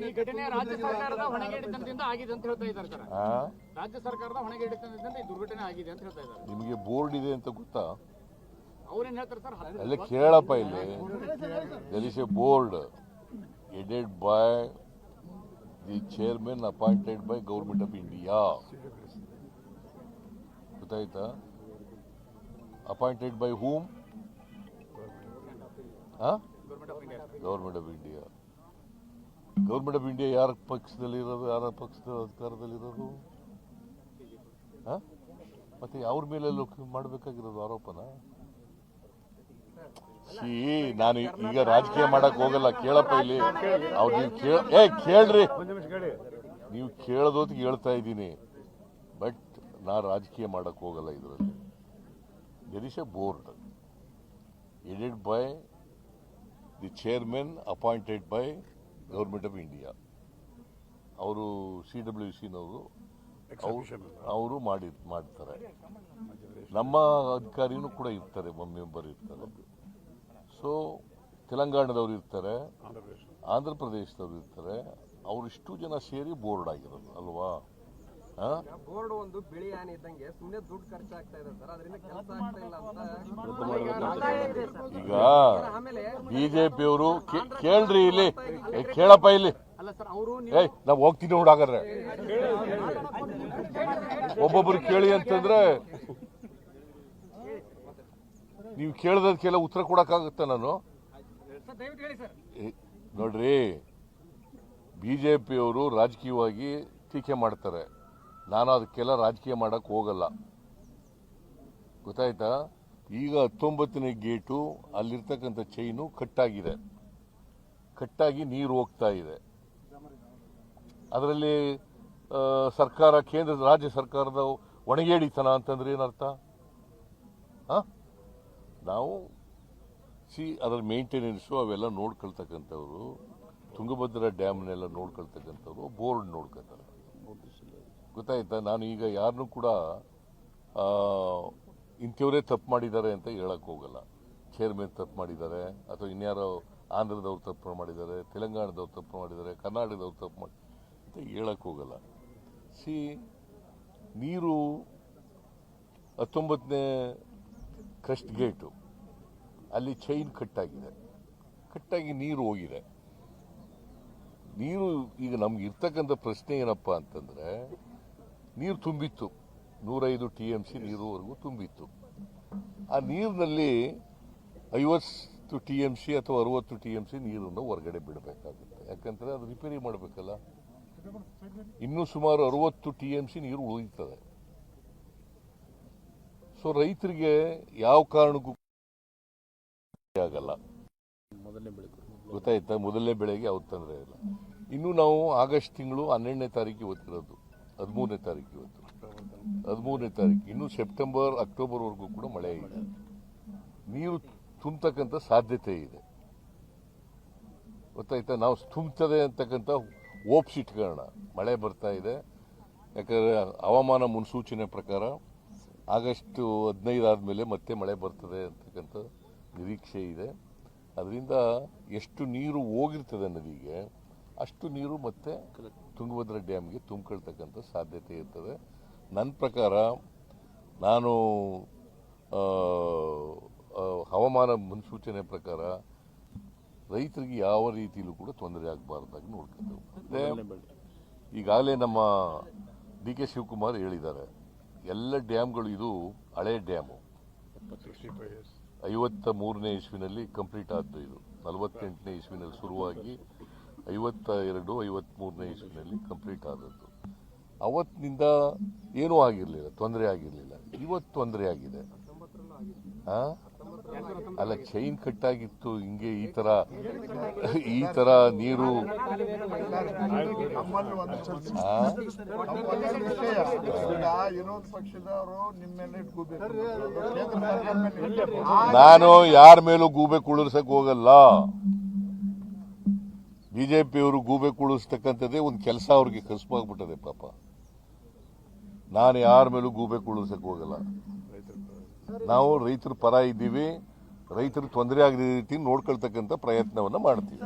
ಈ ಘಟನೆ ರಾಜ್ಯ ಸರ್ಕಾರದ ಹೊಣೆಗೆಡಿತನದಿಂದ ಆಗಿದೆ ಅಂತ ಹೇಳ್ತಾ ಇದ್ದಾರೆ ಸರ್. ಆ? ರಾಜ್ಯ ಸರ್ಕಾರದ ಹೊಣೆಗೆಡಿತನದಿಂದ ಈ ದುರ್ಘಟನೆ ಆಗಿದೆ ಅಂತ ಹೇಳ್ತಾ ಇದ್ದಾರೆ. ನಿಮಗೆ ಬೋರ್ಡ್ ಇದೆ ಅಂತ ಗೊತ್ತಾ? ಅವ್ರೇನ್ ಹೇಳ್ತಾರೆ ಸರ್? ಹತ್ತು- ಅಲ್ಲೇ ಕೇಳಪ್ಪ ಇಲ್ಲಿ. This is a board headed by the chairman appointed by government of India ಗೊತ್ತಾಯ್ತಾ? Appointed by whom government of India government of India ಯಾರ ಪಕ್ಷದಲ್ಲಿರೋದು, ಯಾರ ಪಕ್ಷದ ಅಧಿಕಾರದಲ್ಲಿರೋದು? ಹಾಂ? ಮತ್ತೆ ಅವ್ರ ಮೇಲೆ ಮಾಡಬೇಕಾಗಿರೋದು ಆರೋಪನ? ಸಿ ನಾನು ಈಗ ರಾಜಕೀಯ ಮಾಡಕ್ ಹೋಗಲ್ಲ, ಕೇಳಪ್ಪ ಇಲ್ಲಿ. ಅವ್ರು ನೀವು ಏ, ಕೇಳ್ರಿ. ನೀವು ಕೇಳೋದೊತ್ತಿಗೆ ಹೇಳ್ತಾ ಇದ್ದೀನಿ. ಬಟ್ ನಾ ರಾಜಕೀಯ ಮಾಡಕ್ ಹೋಗಲ್ಲ ಇದರಲ್ಲಿ. There is a board headed by the chairman appointed by government of India. ಅವರು ಸಿ ಡಬ್ಲ್ಯೂ ಸಿನವರು ಅವರು ಮಾಡಿ ಮಾಡ್ತಾರೆ. ನಮ್ಮ ಅಧಿಕಾರಿನೂ ಕೂಡ ಇರ್ತಾರೆ ಮೆಂಬರ್ ಇರ್ತಾರೆ. ಸೊ ತೆಲಂಗಾಣದವ್ರು ಇರ್ತಾರೆ ಆಂಧ್ರ ಪ್ರದೇಶದವರು ಇರ್ತಾರೆ. ಅವರಿಷ್ಟು ಜನ ಸೇರಿ ಬೋರ್ಡ್ ಆಗಿರೋದು ಅಲ್ವಾ? ಬೋರ್ಡ್ ಒಂದು ಬಿಳಿ ಆನೆ ಇದ್ದಂಗೆ ಸುಮ್ಮನೆ ದುಡ್ಡು ಖರ್ಚಾಗ್ತಾ ಇದೆ ಸರ್ ಅದರಿಂದ ಕೆಲಸ ಆಗ್ತಾ ಇಲ್ಲ ಅಂತ ಈಗ ಬಿಜೆಪಿ ಅವರು ಕೇಳ್ರಿ ಇಲ್ಲಿ ಕೇಳಪ್ಪ ಇಲ್ಲಿ ಅಲ್ಲ ಸರ್ ಅವರು ಏಯ್ ನಾವು ಹೋಗ್ತೀನಿ ನೋಡ್ ಹಾಗಾದ್ರೆ ಒಬ್ಬೊಬ್ರು ಕೇಳಿ ಅಂತಂದ್ರೆ ನೀವು ಕೇಳದಕ್ಕೆಲ್ಲ ಉತ್ತರ ಕೊಡಕ್ಕಾಗುತ್ತ ನಾನು ದಯವಿಟ್ಟು ಹೇಳಿ ಸರ್ ಏ, ನೋಡ್ರಿ ಬಿಜೆಪಿಯವರು ರಾಜಕೀಯವಾಗಿ ಟೀಕೆ ಮಾಡ್ತಾರೆ ನಾನು ಅದಕ್ಕೆಲ್ಲ ರಾಜಕೀಯ ಮಾಡೋಕ್ಕೆ ಹೋಗಲ್ಲ. ಗೊತ್ತಾಯ್ತಾ? ಈಗ ಹತ್ತೊಂಬತ್ತನೇ ಗೇಟು, ಅಲ್ಲಿರ್ತಕ್ಕಂಥ ಚೈನು ಕಟ್ಟಾಗಿದೆ. ಕಟ್ಟಾಗಿ ನೀರು ಹೋಗ್ತಾ ಇದೆ. ಅದರಲ್ಲಿ ಸರ್ಕಾರ, ಕೇಂದ್ರ, ರಾಜ್ಯ ಸರ್ಕಾರದ ಒಣಗೇಡಿತನ ಅಂತಂದ್ರೆ ಏನರ್ಥ? ನಾವು, ಸಿ ಅದರ ಮೇಂಟೆನೆನ್ಸು ಅವೆಲ್ಲ ನೋಡ್ಕೊಳ್ತಕ್ಕಂಥವ್ರು, ತುಂಗಭದ್ರಾ ಡ್ಯಾಮ್ನೆಲ್ಲ ನೋಡ್ಕೊಳ್ತಕ್ಕಂಥವ್ರು ಬೋರ್ಡ್ ನೋಡ್ಕೊತಾರೆ ಗೊತ್ತಾಯ್ತಾ? ನಾನು ಈಗ ಯಾರನ್ನೂ ಕೂಡ ಇಂಥವರೇ ತಪ್ಪು ಮಾಡಿದ್ದಾರೆ ಅಂತ ಹೇಳಕ್ಕೆ ಹೋಗಲ್ಲ. ಚೇರ್ಮನ್ ತಪ್ಪು ಮಾಡಿದ್ದಾರೆ, ಅಥವಾ ಇನ್ಯಾರೋ ಆಂಧ್ರದವ್ರು ತಪ್ಪು ಮಾಡಿದ್ದಾರೆ, ತೆಲಂಗಾಣದವ್ರು ತಪ್ಪು ಮಾಡಿದ್ದಾರೆ, ಕರ್ನಾಟಕದವ್ರು ತಪ್ಪು ಮಾಡಿ, ಅಂತ ಹೇಳಕ್ ಹೋಗಲ್ಲ. ಸಿ, ನೀರು ಹತ್ತೊಂಬತ್ತನೇ ಕ್ರಸ್ಟ್ ಗೇಟು, ಅಲ್ಲಿ ಚೈನ್ ಕಟ್ಟಾಗಿದೆ. ಕಟ್ಟಾಗಿ ನೀರು ಹೋಗಿದೆ. ನೀರು ಈಗ ನಮ್ಗೆ ಇರ್ತಕ್ಕಂಥ ಪ್ರಶ್ನೆ ಏನಪ್ಪ ಅಂತಂದ್ರೆ ನೀರು ತುಂಬಿತ್ತು. ನೂರೈದು ಟಿ ಎಂ ಸಿ ನೀರುವರೆಗೂ ತುಂಬಿತ್ತು. ಆ ನೀರಿನಲ್ಲಿ ಐವತ್ತು ಟಿ ಎಂ ಸಿ ಅಥವಾ ಅರವತ್ತು ಟಿ ಎಂ ಸಿ ನೀರನ್ನು ಹೊರಗಡೆ ಬಿಡಬೇಕಾಗುತ್ತೆ. ಯಾಕಂದರೆ ಅದು ರಿಪೇರಿ ಮಾಡಬೇಕಲ್ಲ. ಇನ್ನೂ ಸುಮಾರು ಅರವತ್ತು ಟಿ ಎಂ ಸಿ ನೀರು ಉಳಿಯುತ್ತದೆ. ಸೊ ರೈತರಿಗೆ ಯಾವ ಕಾರಣಕ್ಕೂ ಆಗಲ್ಲ. ಗೊತ್ತಾಯ್ತಾ? ಮೊದಲನೇ ಬೆಳೆಗೆ ಯಾವ ತೊಂದರೆ ಇಲ್ಲ. ಇನ್ನು ನಾವು ಆಗಸ್ಟ್ ತಿಂಗಳು ಹನ್ನೆರಡನೇ ತಾರೀಕಿಗೆ ಇವತ್ತಿರೋದು ಹದಿಮೂರನೇ ತಾರೀಕು ಇವತ್ತು. ಹದಿಮೂರನೇ ತಾರೀಕು. ಇನ್ನು ಸೆಪ್ಟೆಂಬರ್, ಅಕ್ಟೋಬರ್ವರೆಗೂ ಕೂಡ ಮಳೆ ಇದೆ. ನೀರು ತುಂಬತಕ್ಕಂಥ ಸಾಧ್ಯತೆ ಇದೆ. ಗೊತ್ತಾಯ್ತಾ? ನಾವು ತುಂಬುತ್ತದೆ ಅಂತಕ್ಕಂಥ ಓಪ್ಸ್ ಇಟ್ಕೊಳ್ಳೋಣ ಮಳೆ ಬರ್ತಾ ಇದೆ. ಯಾಕಂದ್ರೆ ಹವಾಮಾನ ಮುನ್ಸೂಚನೆ ಪ್ರಕಾರ ಆಗಸ್ಟ್ ಹದಿನೈದು ಆದಮೇಲೆ ಮತ್ತೆ ಮಳೆ ಬರ್ತದೆ ಅಂತಕ್ಕಂಥ ನಿರೀಕ್ಷೆ ಇದೆ. ಅದರಿಂದ ಎಷ್ಟು ನೀರು ಹೋಗಿರ್ತದೆ ನದಿಗೆ ಅಷ್ಟು ನೀರು ಮತ್ತೆ ತುಂಗಭದ್ರಾ ಡ್ಯಾಮ್ಗೆ ತುಂಬಿಕೊಳ್ತಕ್ಕಂಥ ಸಾಧ್ಯತೆ ಇರ್ತದೆ. ನನ್ನ ಪ್ರಕಾರ ನಾನು ಹವಾಮಾನ ಮುನ್ಸೂಚನೆ ಪ್ರಕಾರ ರೈತರಿಗೆ ಯಾವ ರೀತಿಯಲ್ಲೂ ಕೂಡ ತೊಂದರೆ ಆಗಬಾರ್ದಾಗಿ ನೋಡ್ಕೊತೇವೆ ಮತ್ತೆ ಈಗಾಗಲೇ ನಮ್ಮ ಡಿ ಕೆ ಶಿವಕುಮಾರ್ ಹೇಳಿದ್ದಾರೆ ಎಲ್ಲ ಡ್ಯಾಮ್ಗಳು ಇದು ಹಳೆ ಡ್ಯಾಮು. ಐವತ್ತ ಮೂರನೇ ಇಸ್ವಿನಲ್ಲಿ ಕಂಪ್ಲೀಟ್ ಆದ್ದು ಇದು. ನಲವತ್ತೆಂಟನೇ ಇಸ್ವಿನಲ್ಲಿ ಶುರುವಾಗಿ ಐವತ್ತ ಎರಡು ಐವತ್ಮೂರನೇ ಇಸ್ವಿನಲ್ಲಿ ಕಂಪ್ಲೀಟ್ ಆದದ್ದು. ಅವತ್ತಿನಿಂದ ಏನೂ ಆಗಿರಲಿಲ್ಲ, ತೊಂದರೆ ಆಗಿರಲಿಲ್ಲ. ಇವತ್ತು ತೊಂದರೆ ಆಗಿದೆ? ಅಲ್ಲ ಚೈನ್ ಕಟ್ಟಾಗಿತ್ತು ಹಿಂಗೆ ಈ ತರ ಈ ತರ ನೀರು ನಾನು ಯಾರ ಮೇಲೂ ಗೂಬೆ ಕುಳಿರ್ಸಕ್ ಹೋಗಲ್ಲ. ಬಿಜೆಪಿಯವರು ಗೂಬೆ ಕುಳಿಸ್ತಕ್ಕಂಥದ್ದೇ ಒಂದು ಕೆಲಸ ಅವ್ರಿಗೆ ಕಸುಬಾಗ್ಬಿಟ್ಟದೆ ಪಾಪ. ನಾನು ಯಾರ ಮೇಲೂ ಗೂಬೆ ಕೂಡಿಸಕ್ಕೆ ಹೋಗಲ್ಲ. ನಾವು ರೈತರ ಪರ ಇದ್ದೀವಿ, ರೈತರು ತೊಂದರೆ ಆಗದ ರೀತಿ ನೋಡ್ಕೊಳ್ತಕ್ಕಂಥ ಪ್ರಯತ್ನವನ್ನ ಮಾಡ್ತೀವಿ.